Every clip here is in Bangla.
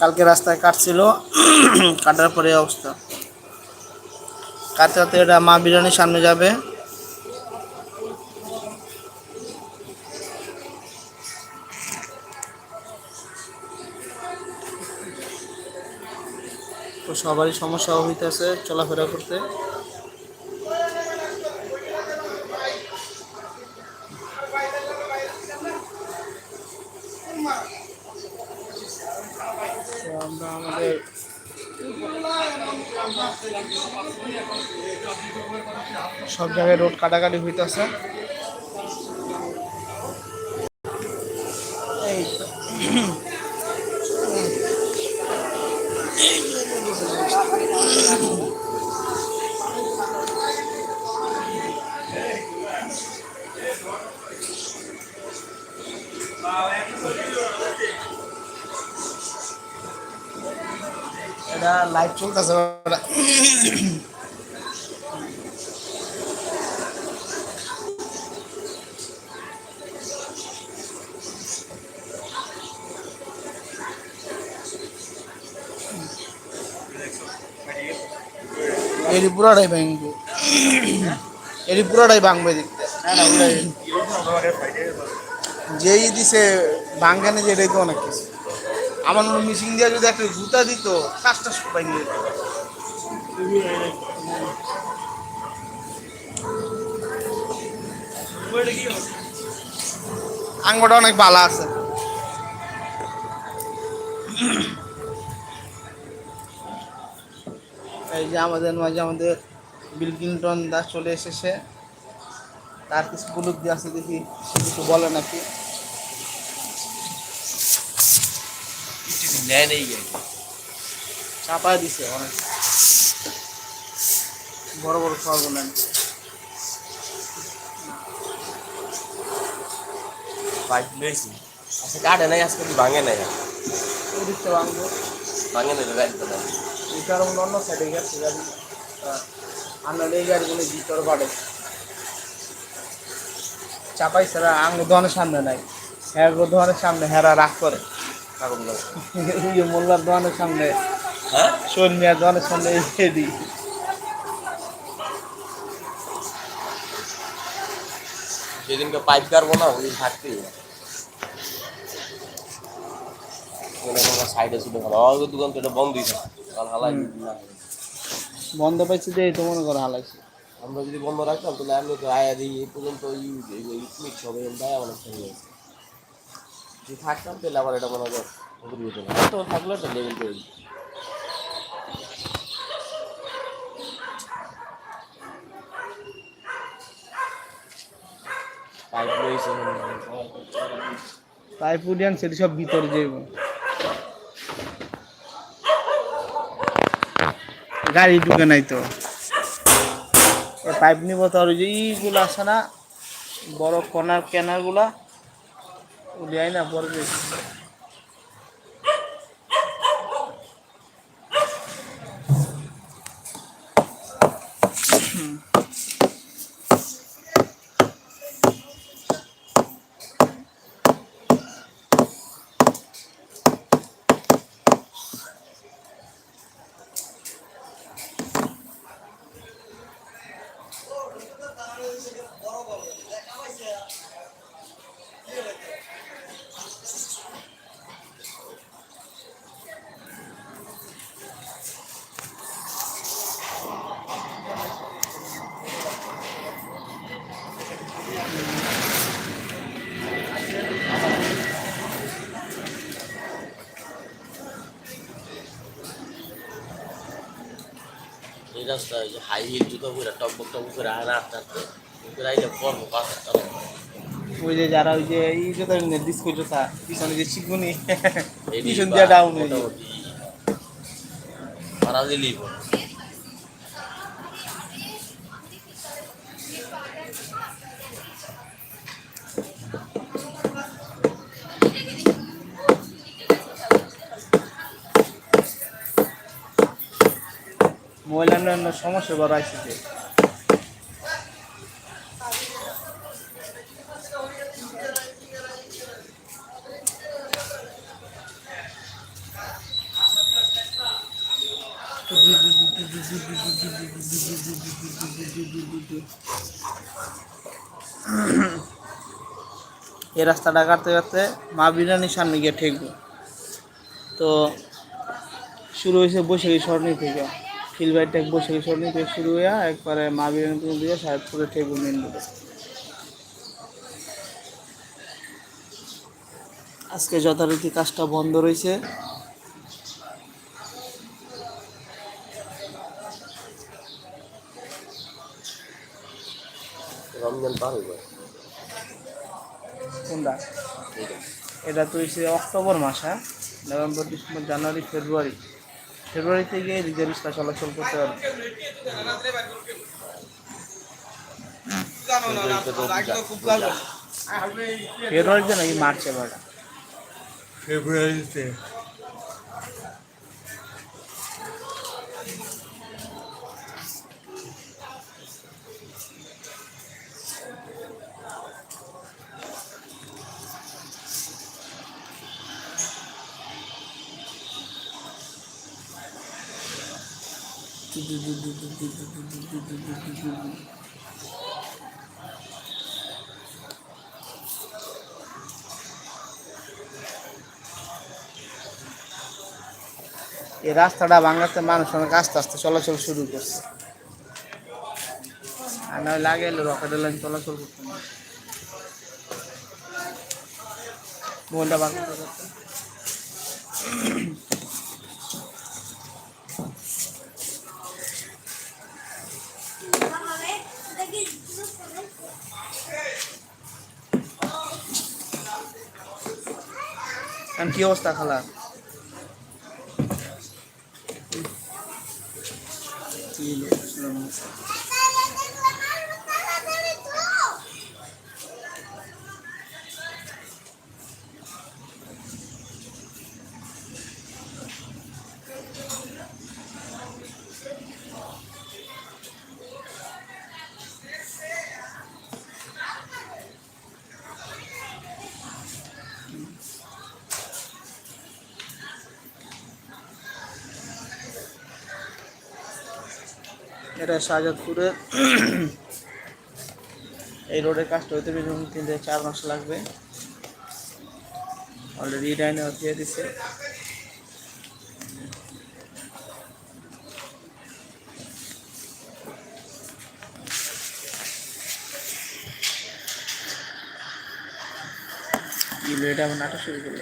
কালকে রাস্তায় কাটছিল, কাটার পরে অবস্থা। কাটতে কাটতে এটা মা বিরিয়ানির সামনে যাবে। তো সবারই সমস্যা হইতেছে, চলাফেরা করতে। সব জায়গায় রোড কাটাকাটি হইতেছে এই। এটা লাইভ চলতেছে এর পুরাটাই ভাঙবো এর পুরাটাই ভাঙবে দেখতে। যেই দিছে ভাঙ্গানে যে এটাই তো অনেক কিছু। আমার মনে মিশিং দিয়ে যদি একটা জুতা দিত, কাজটা নিয়ে আঙ্গটা অনেক ভালো আছে। এই যে আমাদের মাঝে আমাদের বিল ক্লিন্টন দাস চলে এসেছে। তার কিছু উপলব্ধি আছে দেখি সে কিছু বলে নাকি। নেয় নেই গিয়ে চাপায় দিছে অনেক। বড় বড় সর্বনাম বাইক লইছি। আচ্ছা কাটে নাই আজকে ভাঙে নাই ভাঙবো। ভাঙে নাই গাড়ি কারণ অন্য সাইডে গেছে গাড়ি আমরা এই গাড়িগুলো ভিতরে বাড়ে চাপাই ছাড়া আঙ্গ দোকানের সামনে নাই হ্যাঁ দোকানের সামনে হেরা রাগ করে। মোল্লার দোকানের সামনে হ্যাঁ? শোন মিয়ার দোকানের সামনে এই দিই যেদিনকে পাইপ কাটবো না ওই থাকতেই সাইডে ছুটে ভালো আমার দোকান তো এটা বন্ধই থাকে কারণ হালাই না বন্ধ পাইছি যে তো মনে করো হালাইছি আমরা যদি বন্ধ রাখতাম তাহলে আমি তো আয়া দিই এই পর্যন্ত ইউজ হবে দেয় অনেক সময় যদি থাকতাম তাহলে আবার এটা মনে কর ওদের তো থাকলে একটা লেভেল করে পাইপ রয়েছে সেটি সব ভিতরে যাইব গাড়ি ঢুকে নাই তো। পাইপ নিব তো আর ওই যে ইগুলো আছে না, বড় কনার কেনারগুলা, উলিয়াই না পরে রাস্তা ওই যে হাই হিল জুতো করে টপ টপ করে আনা আস্তে আস্তে করে আইলে পড়ব পাঁচ ওই যে যারা ওই যে এই জোতা ডিস্কো জোতা পিছনে যে শিখুনি এই পিছন দিয়ে ডাউন হয়ে যাবে। মারা দিলেই মোবাইল অন্যান্য সমস্যা বড় আইসিতে এই রাস্তাটা কাটতে কাটতে মা বিরিয়ানির সামনে গিয়ে ঠেকবো। তো শুরু হয়েছে বৈশাখী সরণি থেকে। ফিলবাইট টেক বৈশাখী সরণি থেকে শুরু হয়ে একবারে মা বিরিয়ানি দিয়ে সাহেবপুরে ঠেকবো মেন রোডে আজকে যথারীতি কাজটা বন্ধ রয়েছে রমজান পার কোনটা? এটা তো হচ্ছে অক্টোবর মাস হ্যাঁ? নভেম্বর ডিসেম্বর জানুয়ারি ফেব্রুয়ারি। ফেব্রুয়ারি থেকে রিজার্ভিস্টরা চলাচল করতে পারবে ফেব্রুয়ারিতে। নাকি মার্চে ভাড়া ফেব্রুয়ারিতে। এই রাস্তাটা বাংলাতে মানুষ অনেক আস্তে আস্তে চলাচল শুরু করছে। আর নয় লাগে এলো রকেটের লাইন চলাচল করতে মোবাইলটা বার এখন কি অবস্থা খালা কি লোক এটা শাহজাদপুরের এই রোডের কাজটা হইতে বেশি তিন থেকে চার মাস লাগবে। অলরেডি ডাইনে দিয়ে দিছে। এটা নাটক শুরু করল।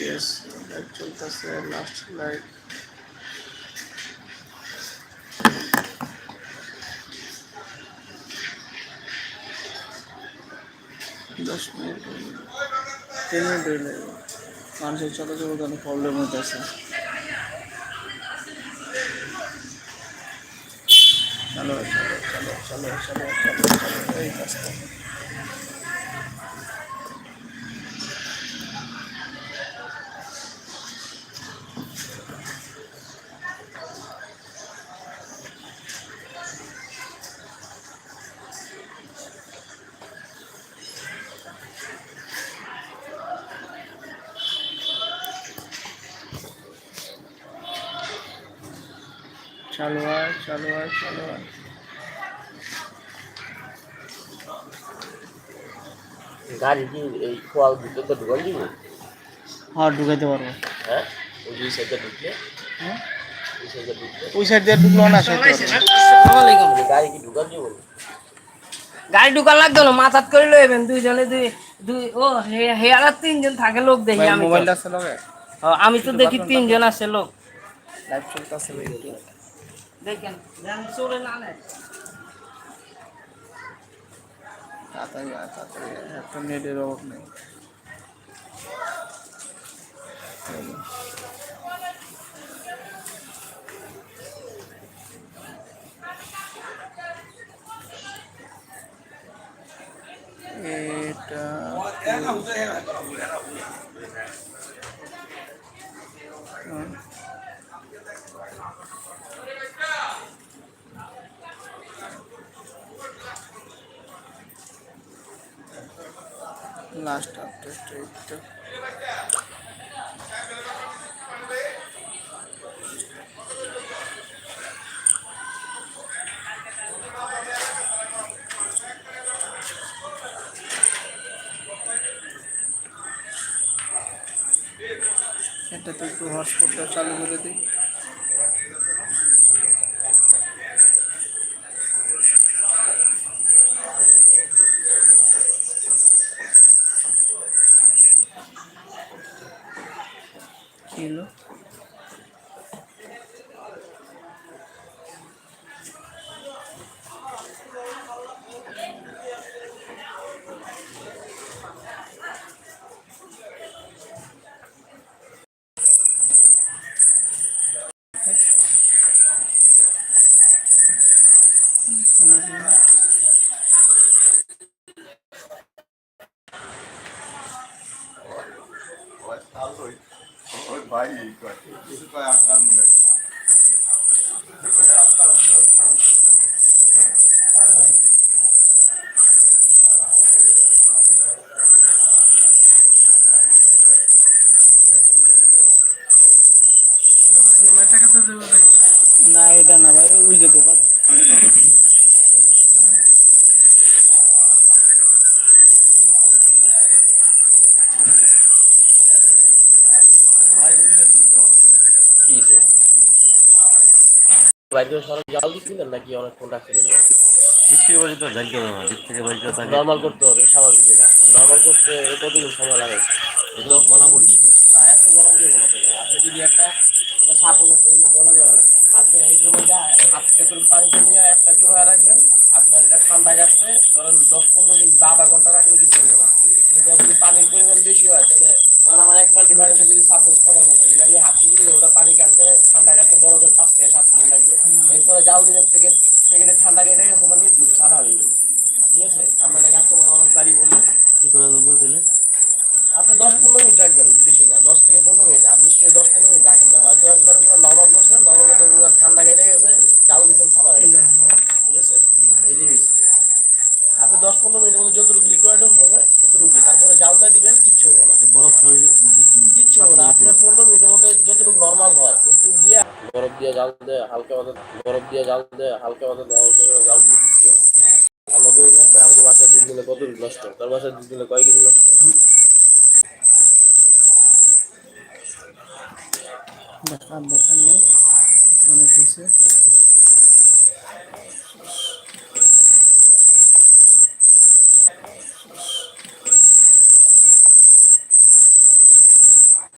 Yes, লাইট চলতেছে লাস্ট লাইট দশ মিনিট তিন মিনিট হইলে মানুষের চলাচল অনেক প্রবলেম হইতেছে চলো চলো চলো চলো চলো চলো এই কাজটা চালু হয় চালু হয় চালু হয় গাড়ি কি এই খোয়াল ভিতরে তো ঢুকান দিব হ্যাঁ ঢুকাইতে পারব। হ্যাঁ? ওই দুই সাইডে ঢুকলে? হ্যাঁ? ওই সাইড দিয়ে ঢুকলো না গাড়ি কি ঢুকান দিব গাড়ি ঢুকান লাগতো না মাথাত করে লইবেন দুইজনে দুই দুই ও হে- হেয়ারা তিনজন থাকে লোক দেখি আমি তো। মোবাইলটা আছে লগে আমি তো দেখি তিনজন আছে লোক। লাইভ চলতেছে দেখেন যেন চলে না নেয়। তাড়াতাড়ি আয়, তাড়াতাড়ি আয়, একটা নেটের অভাব নেই এটা লাস্ট আপডেট এইটা এটাতে একটু হটস্পটটা চালু করে দিই। কি ভাই কয়। কিছু কয় আপনার না এটা না ভাই ওই যে দোকান কি হয়েছে বাইরে করে সরব জাল দিচ্ছিলেন নাকি অনেকক্ষণ রাখছিলেন? দিক থেকে বাড়িতে যাইতে হবে না দিক থেকে বাড়িতে থাকে নর্মাল করতে হবে স্বাভাবিক এটা। নর্মাল করতে কতদিন সময় লাগে? এগুলো বলা পর্যন্ত না এত গরম দিয়ে আপনি যদি একটা একটা জিনিস বলা যায় আপনি এইটার মধ্যে হাত পানিতে নিয়ে একটা চুলা রাখবেন। আপনার এটা ঠান্ডা কাটতে ধরেন দশ পনেরো মিনিট বা আধা ঘণ্টা রাখলে কিছু হবে না কিন্তু যদি পানির পরিমাণ বেশি হয় তাহলে ধরেন আমার এক বালতি পানিতে যদি সাপোজ কথা বলতো যদি আমি হাত দিয়ে ওটা পানি কাটতে ঠান্ডা কাটতে বড় জোর পাঁচ থেকে সাত মিনিট লাগবে। এরপরে জাল দিলেন প্যাকেট প্যাকেটে ঠান্ডা কেটে গেছে মানে দুধ ছাড়া হয়ে গেল। ঠিক আছে? আমরা এটা কাস্টমার অনেক বাড়ি বলি কি করে দেবো তাহলে আপনি দশ পনেরো মিনিট রাখবেন বেশি না দশ থেকে পনেরো মিনিট আপনি নিশ্চয়ই দশ পনেরো মিনিট রাখেন না হয়তো একবার পুরো নর্মাল করছেন নর্মাল করতে ঠান্ডা কেটে গেছে চাল দিচ্ছেন ছাড়া হয়ে গেছে ঠিক আছে এই যে হইছে। আপনি দশ পনেরো মিনিটের মধ্যে যতটুকু লিকুইড হবে ততটুকু তারপরে জালটা দিবেন কিচ্ছু হবে না এই বরফ সহ কিচ্ছু হবে না আপনার পনেরো মিনিটের মধ্যে যতটুকু নর্মাল হয় ততটুকু দিয়ে বরফ দিয়ে জাল দিয়ে হালকা মতো বরফ দিয়ে জাল দিয়ে, হালকা মতো দেওয়া করে জাল দিয়ে দিচ্ছি ভালো করি না তাই আমাকে বাসার দিন দিলে কত নষ্ট? তার বাসার দিন দিলে কয় কেজি নষ্ট? দেখার দরকার নেই, অনেক কিছু।